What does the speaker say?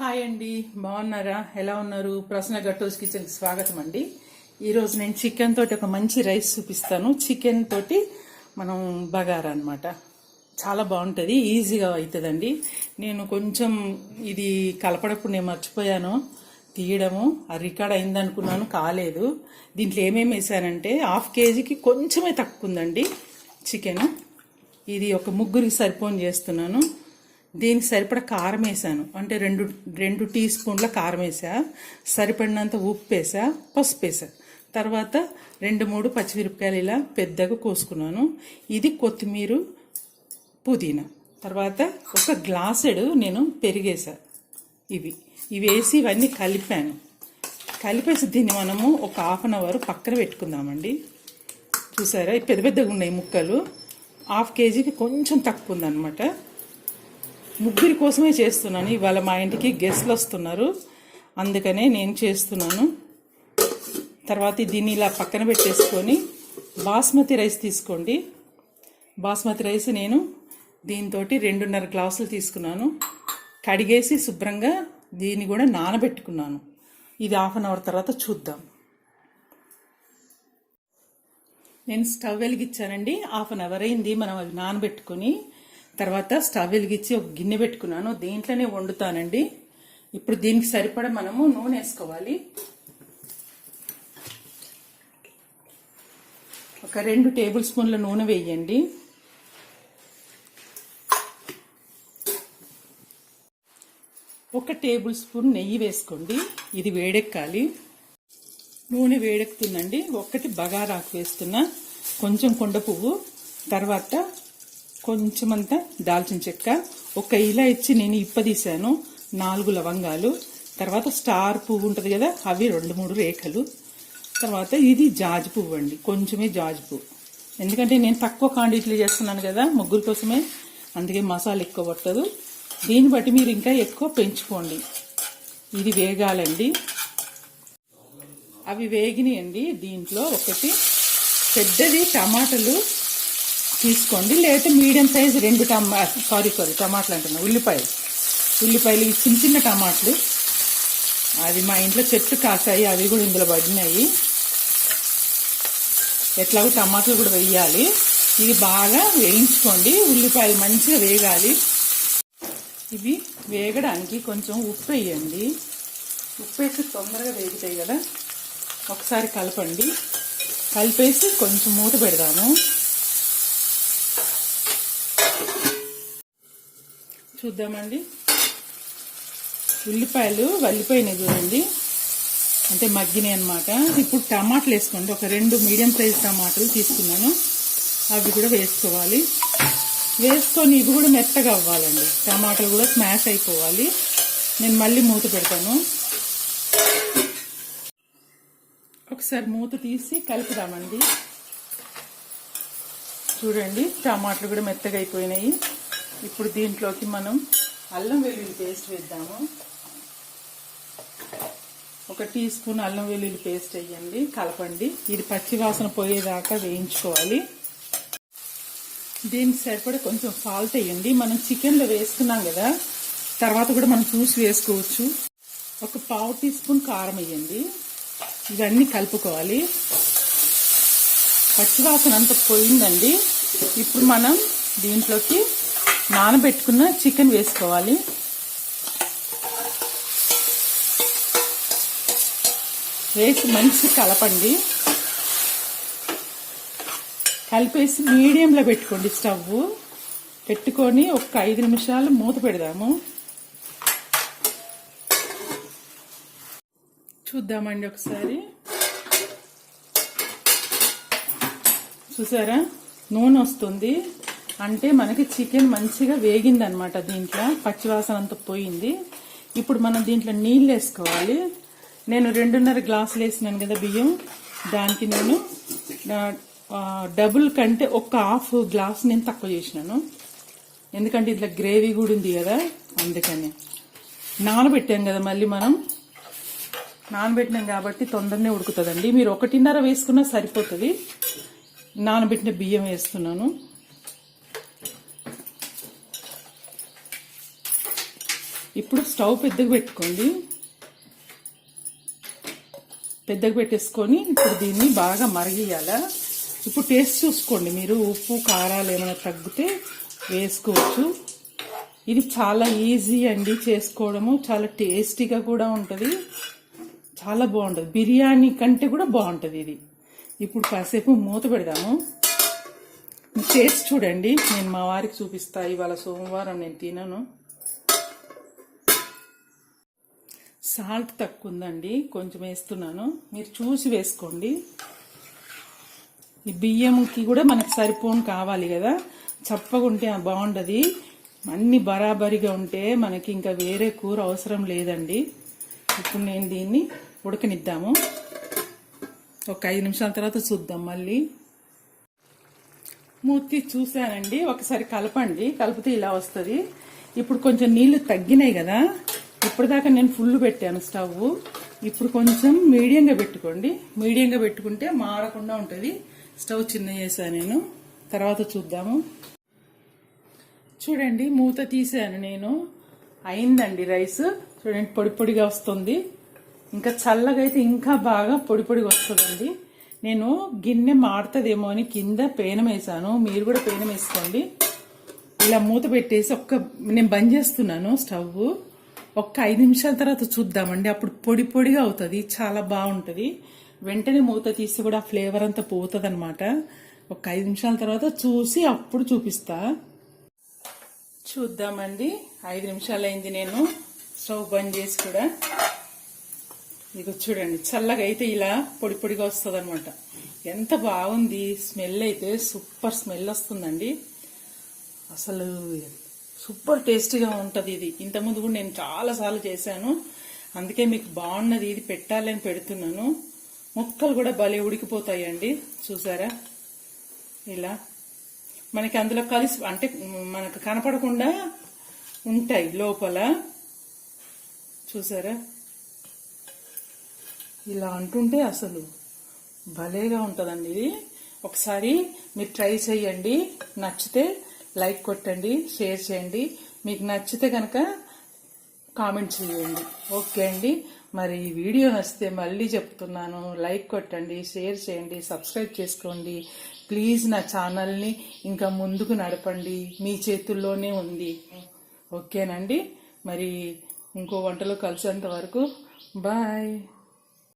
Hi అండి బాగున్నారా? ఎలా ఉన్నారు? ప్రసన్న గట్టోస్ కిచెన్ స్వాగతం అండి. ఈరోజు నేను చికెన్ తోటి ఒక మంచి రైస్ చూపిస్తాను. చికెన్ తోటి మనం బగారా అన్నమాట. చాలా బాగుంటుంది ఈజీగా అవుతుందండి. నేను కొంచెం ఇది కలపడప్పుడు నేను మర్చిపోయాను. తీయడము ఆ రికార్డ్ అయిందనుకున్నాను కాలేదు. దీంట్లో ఏమేమి వేసానంటే హాఫ్ కేజీకి కొంచెమే తక్కువ ఉందండి చికెన్. ఇది ఒక ముగ్గురికి సరిపోని చేస్తున్నాను. దీనికి సరిపడ కారం వేసాను. అంటే రెండు రెండు టీ స్పూన్ల కారం వేసా. సరిపడినంత ఉప్పు వేసా పసుపు వేసా. తర్వాత రెండు మూడు పచ్చిమిరపకాయలు ఇలా పెద్దగా కోసుకున్నాను. ఇది కొత్తిమీర పుదీనా. తర్వాత ఒక గ్లాసెడు నేను పెరిగేసా. ఇవి ఇవి వేసి ఇవన్నీ కలిపాను. కలిపేసి దీన్ని మనము ఒక హాఫ్ అన్ అవర్ పక్కన పెట్టుకుందామండి. చూసారా? పెద్ద పెద్దగా ఉన్నాయి ముక్కలు. హాఫ్ కేజీకి కొంచెం తక్కువ ఉందన్నమాట. ముగ్గురి కోసమే చేస్తున్నాను. ఇవాళ మా ఇంటికి గెస్ట్లు వస్తున్నారు. అందుకనే నేను చేస్తున్నాను. తర్వాత దీన్ని ఇలా పక్కన పెట్టేసుకొని బాస్మతి రైస్ తీసుకోండి. బాస్మతి రైస్ నేను దీంతో రెండున్నర గ్లాసులు తీసుకున్నాను. కడిగేసి శుభ్రంగా దీన్ని కూడా నానబెట్టుకున్నాను. ఇది హాఫ్ అన్ అవర్ తర్వాత చూద్దాం. నేను స్టవ్ వెలిగించానండి. హాఫ్ అన్ అవర్ అయింది. మనం అవి నానబెట్టుకొని తర్వాత స్టవ్ వెలిగించి ఒక గిన్నె పెట్టుకున్నాను. దేంట్లోనే వండుతానండి? ఇప్పుడు దీనికి సరిపడా మనము నూనె వేసుకోవాలి. ఒక రెండు టేబుల్ స్పూన్ల నూనె వేయండి. ఒక టేబుల్ స్పూన్ నెయ్యి వేసుకోండి. ఇది వేడెక్కాలి. నూనె వేడెక్కుతుందండి. ఒకటి బగారాకు వేస్తున్నా. కొంచెం కొండ పువ్వు. తర్వాత కొంచెం అంతా దాల్చిన చెక్క ఒక ఇలా ఇచ్చి నేను ఇప్పదీశాను నాలుగు లవంగాలు తర్వాత స్టార్ పువ్వు ఉంటుంది కదా అవి రెండు మూడు రేఖలు తర్వాత ఇది జాజి పువ్వు అండి కొంచెమే జాజి పువ్వు. ఎందుకంటే నేను తక్కువ క్వాంటిటీలో చేస్తున్నాను కదా ముగ్గురు కోసమే అందుకే మసాలా ఎక్కువ పట్టదు. దీన్ని బట్టి మీరు ఇంకా ఎక్కువ పెంచుకోండి. ఇది వేగాలండి. అవి వేగినాయండి దీంట్లో ఒకటి పెద్దది టమాటాలు తీసుకోండి. లేకపోతే మీడియం సైజ్ రెండు టమా సారీ సారీ టమాటాలు అంటున్నా. ఉల్లిపాయలు. ఉల్లిపాయలు ఇవి చిన్న చిన్న టమాటాలు. అది మా ఇంట్లో చెట్టు కాసాయి. అవి కూడా ఇందులో పడినాయి. ఎట్లాగో టమాటాలు కూడా వేయాలి. ఇది బాగా వేయించుకోండి. ఉల్లిపాయలు మంచిగా వేగాలి. ఇవి వేగడానికి కొంచెం ఉప్పు వేయండి. ఉప్పు వేసి తొందరగా వేగుతాయి కదా. ఒకసారి కలపండి. కలిపేసి కొంచెం మూత పెడదాము. చూద్దామండి. ఉల్లిపాయలు వల్లిపోయినాయి చూడండి. అంటే మగ్గినాయి అనమాట ఇప్పుడు టమాటాలు వేసుకోండి. ఒక రెండు మీడియం సైజ్ టమాటాలు తీసుకున్నాను. అవి కూడా వేసుకోవాలి. వేసుకొని ఇవి కూడా మెత్తగా అవ్వాలండి. టమాటాలు కూడా స్మాష్ అయిపోవాలి. నేను మళ్ళీ మూత పెడతాను. ఒకసారి మూత తీసి కలుపుదామండి. చూడండి టమాటాలు కూడా మెత్తగా అయిపోయినాయి. ఇప్పుడు దీంట్లోకి మనం అల్లం వెల్లుల్లి పేస్ట్ వేద్దాము. ఒక టీ స్పూన్ అల్లం వెల్లుల్లి పేస్ట్ వేయండి కలపండి. ఇది పచ్చి వాసన పోయేదాకా వేయించుకోవాలి. దీనికి సరిపడా కొంచెం సాల్ట్ వేయండి. మనం చికెన్లో వేసుకున్నాం కదా తర్వాత కూడా మనం చూసి వేసుకోవచ్చు. ఒక పావు టీ స్పూన్ కారం వేయండి. ఇవన్నీ కలుపుకోవాలి. పచ్చివాసన అంత పోయిందండి. ఇప్పుడు మనం దీంట్లోకి నానబెట్టుకున్న చికెన్ వేసుకోవాలి. వేసి మంచి కలపండి. కలిపేసి మీడియంలో పెట్టుకోండి స్టవ్ పెట్టుకొని ఒక ఐదు నిమిషాలు మూత పెడదాము. చూద్దామండి ఒకసారి. చూసారా? నూనె వస్తుంది. అంటే మనకి చికెన్ మంచిగా వేగింది అనమాట దీంట్లో పచ్చివాసన అంతా పోయింది. ఇప్పుడు మనం దీంట్లో నీళ్ళు వేసుకోవాలి. నేను రెండున్నర గ్లాసులు వేసినాను కదా బియ్యం. దానికి నేను డబుల్ కంటే ఒక హాఫ్ గ్లాస్ నేను తక్కువ చేసినాను. ఎందుకంటే ఇట్లా గ్రేవీ కూడా ఉంది కదా అందుకని. నానబెట్టాం కదా మళ్ళీ మనం. నానబెట్టినాం కాబట్టి తొందరనే ఉడుకుతుందండి. మీరు ఒకటిన్నర వేసుకున్నా సరిపోతుంది. నానబెట్టిన బియ్యం వేస్తున్నాను. ఇప్పుడు స్టవ్ పెద్దగా పెట్టుకోండి. పెద్దగా పెట్టేసుకొని ఇప్పుడు దీన్ని బాగా మరిగియాల? ఇప్పుడు టేస్ట్ చూసుకోండి. మీరు ఉప్పు కారాలు ఏమైనా తగ్గితే వేసుకోవచ్చు. ఇది చాలా ఈజీ అండి చేసుకోవడము. చాలా టేస్టీగా కూడా ఉంటుంది. చాలా బాగుంటుంది. బిర్యానీ కంటే కూడా బాగుంటుంది ఇది. ఇప్పుడు కాసేపు మూత పెడదాము. టేస్ట్ చూడండి. నేను మా వారికి చూపిస్తా. ఇవాళ సోమవారం నేను తినను. సాల్ట్ తక్కువ ఉందండి కొంచెం వేస్తున్నాను. మీరు చూసి వేసుకోండి. ఈ బియ్యంకి కూడా మనకు సరిపోను కావాలి కదా. చప్పగా బాగుండది బాగుండదు. అన్ని బరాబరిగా ఉంటే మనకి ఇంకా వేరే కూర అవసరం లేదండి. ఇప్పుడు నేను దీన్ని ఉడకనిద్దాము. ఒక ఐదు నిమిషాల తర్వాత చూద్దాం మళ్ళీ. మూర్తి చూశానండి. ఒకసారి కలపండి. కలిపితే ఇలా వస్తుంది. ఇప్పుడు కొంచెం నీళ్ళు తగ్గినాయి కదా. ఇప్పటిదాకా నేను ఫుల్ పెట్టాను స్టవ్. ఇప్పుడు కొంచెం మీడియంగా పెట్టుకోండి. మీడియంగా పెట్టుకుంటే మాడకుండా ఉంటుంది. స్టవ్ చిన్న చేశాను నేను. తర్వాత చూద్దాము. చూడండి మూత తీసాను నేను. అయిందండి రైస్. చూడండి పొడి పొడిగా వస్తుంది. ఇంకా చల్లగా అయితే ఇంకా బాగా పొడి పొడిగా వస్తుందండి. నేను గిన్నె మాడుతుందేమో అని కింద పేనం వేసాను మీరు కూడా పేనం వేసుకోండి. ఇలా మూత పెట్టేసి ఒక్క నేను బంద్ చేస్తున్నాను స్టవ్. ఒక్క ఐదు నిమిషాల తర్వాత చూద్దామండి. అప్పుడు పొడి పొడిగా అవుతుంది. చాలా బాగుంటుంది. వెంటనే మూత తీసి కూడా ఫ్లేవర్ అంతా పోతుంది అనమాట ఒక ఐదు నిమిషాల తర్వాత చూసి అప్పుడు చూపిస్తా. చూద్దామండి. ఐదు నిమిషాలు అయింది నేను. స్టవ్ బంద్ చేసి కూడా. ఇదిగో చూడండి. చల్లగా అయితే ఇలా పొడి పొడిగా వస్తుంది అనమాట ఎంత బాగుంది. స్మెల్ అయితే సూపర్ స్మెల్ వస్తుందండి. అసలు సూపర్ టేస్టీగా ఉంటుంది ఇది. ఇంతకుముందు కూడా నేను చాలాసార్లు చేశాను. అందుకే మీకు బాగున్నది ఇది పెట్టాలని పెడుతున్నాను. ముక్కలు కూడా భలే ఉడికిపోతాయండి. చూసారా? ఇలా. మనకి అందులో కలిసి అంటే మనకు కనపడకుండా ఉంటాయి లోపల. చూసారా? ఇలా అంటుంటే అసలు భలేగా ఉంటుందండి ఇది. ఒకసారి మీరు ట్రై చేయండి. నచ్చితే లైక్ కొట్టండి షేర్ చేయండి. మీకు నచ్చితే కనుక కామెంట్ చేయండి. ఓకే అండి. మరి ఈ వీడియో నచ్చితే మళ్ళీ చెప్తున్నాను. లైక్ కొట్టండి షేర్ చేయండి సబ్స్క్రైబ్ చేసుకోండి. ప్లీజ్ నా ఛానల్ని ఇంకా ముందుకు నడపండి. మీ చేతుల్లోనే ఉంది. ఓకేనండి. మరి ఇంకో వంటలో కలిసేంత వరకు బాయ్.